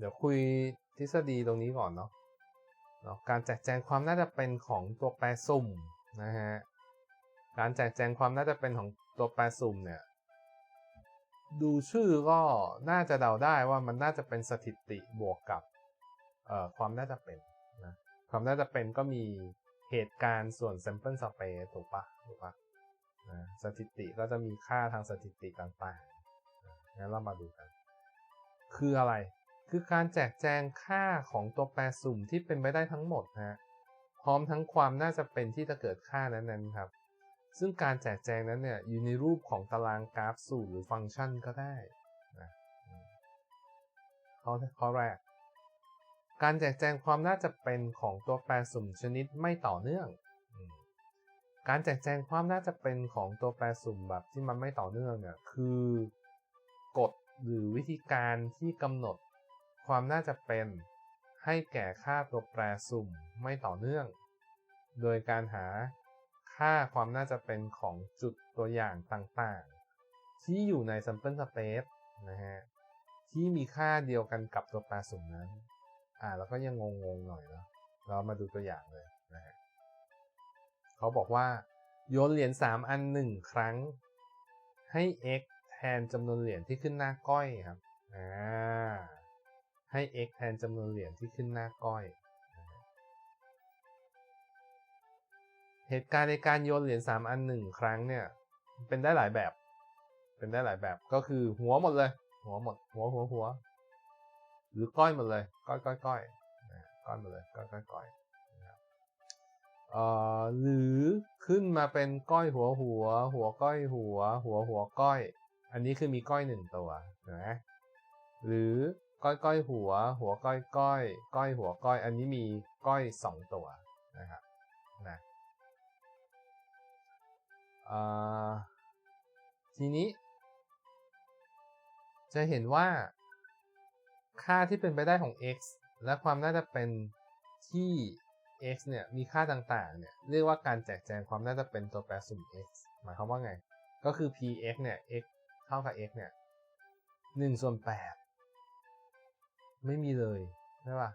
เดี๋ยวคุยทฤษฎีตรงนี้ก่อนเนาะเนาะการแจกแจงความน่าจะเป็นของตัวแปรสุ่มนะฮะการแจกแจงความน่าจะเป็นของตัวแปรสุ่มเนี่ยดูชื่อก็น่าจะเดาได้ว่ามันน่าจะเป็นสถิติบวกกับเอ่อความน่าจะเป็นนะความน่าจะเป็นก็มีเหตุการณ์ส่วน sample space ถูกปะถูกปะนะสถิติก็จะมีค่าทางสถิติต่างๆงั้นเรามาดูกัน คืออะไร คือการแจกแจงค่าของตัวแปรสุ่มที่เป็นไปได้ทั้งหมดนะฮะพร้อมทั้งความน่าจะเป็นที่จะเกิดค่านั้นๆครับ ซึ่งการแจกแจงนั้นเนี่ยอยู่ในรูปของตารางกราฟสูตรหรือฟังก์ชันก็ได้นะข้อข้อแรก การแจกแจงความน่าจะเป็นของตัวแปรสุ่มชนิดไม่ต่อเนื่อง การแจกแจงความน่าจะเป็นของตัวแปรสุ่มแบบที่มันไม่ต่อเนื่องเนี่ยคือกฎหรือวิธีการที่กำหนด ความน่าจะเป็น ให้แก่ค่าตัวแปรสุ่มไม่ต่อเนื่อง โดยการหาค่าความน่าจะเป็นของจุดตัวอย่างต่างๆ ที่อยู่ใน sample space นะฮะที่มีค่าเดียวกันกับตัวแปรสุ่มนั้น อ่า แล้วก็ยังงงๆหน่อยเนาะเรามาดูตัวอย่างเลยนะฮะเขาบอกว่า โยนเหรียญ3อัน 1 ครั้ง ให้ x แทนจำนวนเหรียญที่ขึ้นหน้าก้อยครับ อ่า ให้ x แทนจำนวนเหรียญที่ขึ้นหน้าก้อย เหตุการณ์ในการโยนเหรียญ3อัน1ครั้งเนี่ยเป็นได้หลายแบบ เป็นได้หลายแบบก็คือหัวหมดเลย หัวหมด หัวหัวหัว หรือก้อยหมดเลย ก้อยก้อยก้อยก้อยหมดเลยก้อยก้อยก้อยหรือขึ้นมาเป็นก้อยหัวหัว หัวก้อยหัว หัวหัวก้อย อันนี้คือมีก้อยหนึ่งตัวนะหรือ ก้อยก้อยหัว หัวก้อยก้อยก้อยหัวก้อย อันนี้มีก้อยสองตัวนะครับนะทีนี้ จะเห็นว่า ค่าที่เป็นไปได้ของ x และความน่าจะเป็นที่ x เนี่ยมีค่าต่างๆ เนี่ยเรียกว่าการแจกแจงความน่าจะเป็นตัวแปรสุ่ม x หมายความว่าไง ก็คือ px เนี่ย x เท่ากับ x เนี่ย1ส่วน8 ไม่มีเลยใช่ป่ะ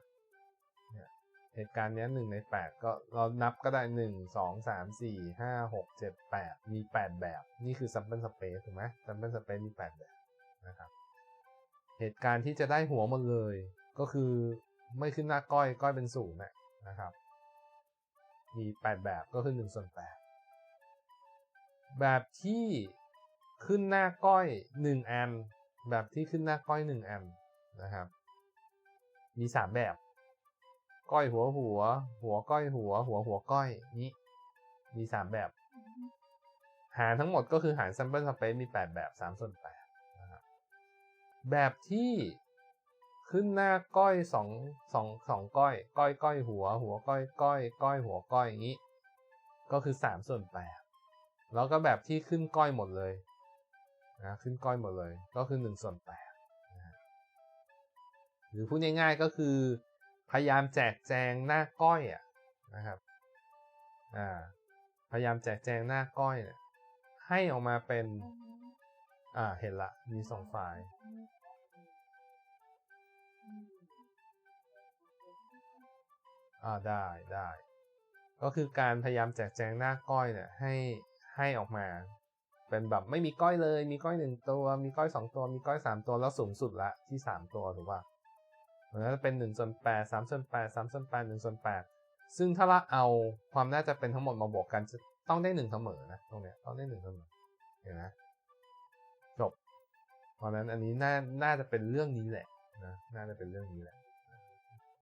เนี่ยเหตุการณ์นี้ย1ใน8ก็เรานับก็ได้1 2 3 4 5 6 7 8มี8แปดมีแปดแบบ นี่คือ sample space ถูกไหม sample space มี8แบบนะครับ เหตุการณ์ที่จะได้หัวหมดเลย ก็คือไม่ขึ้นหน้าก้อยก้อยเป็นศูนย์นะครับ มี8แบบก็คือ1ส่วน8แบบที่ขึ้นหน้าก้อย1อันแบบที่ขึ้นหน้าก้อย1อันนะครับ มี3แบบ ก้อยหัวหัว หัวก้อยหัว หัวหัวก้อยนี้ มี3แบบ หารทั้งหมดก็คือหาร sample space มี8แบบ3ส่วน8นะครับแบบที่ขึ้นหน้าก้อยสองสองสองก้อย ก้อยก้อยหัว หัวก้อยก้อย ก้อยหัวก้อยอย่างนี้ ก็คือสามส่วนแปดแล้วก็แบบที่ขึ้นก้อยหมดเลยนะขึ้นก้อยหมดเลย ก็คือหนึ่งส่วนแปดนะ หรือพูดง่ายๆก็คือพยายามแจกแจงหน้าก้อยอะนะครับอ่าพยายามแจกแจงหน้าก้อยเนี่ยให้ออกมาเป็นอ่าเห็นละมีสองไฟล์อ่าได้ได้ก็คือการพยายามแจกแจงหน้าก้อยเนี่ยให้ให้ออกมา เป็นแบบไม่มีก้อยเลย มีก้อยหนึ่งตัว มีก้อยสองตัว มีก้อยสามตัวแล้วสูงสุดละที่สามตัวถูกป่ะ มันจะเป็นหนึ่งส่วนแปดสามส่วนแปดสามส่วนแปดหนึ่งส่วนแปดซึ่งถ้าเราเอาความน่าจะเป็นทั้งหมดมาบวกกันจะต้องได้หนึ่งเสมอนะตรงเนี้ยต้องได้หนึ่งเสมอเห็นไหมจบเพราะฉะนั้นอันนี้น่าน่าจะเป็นเรื่องนี้แหละนะน่าจะเป็นเรื่องนี้แหละ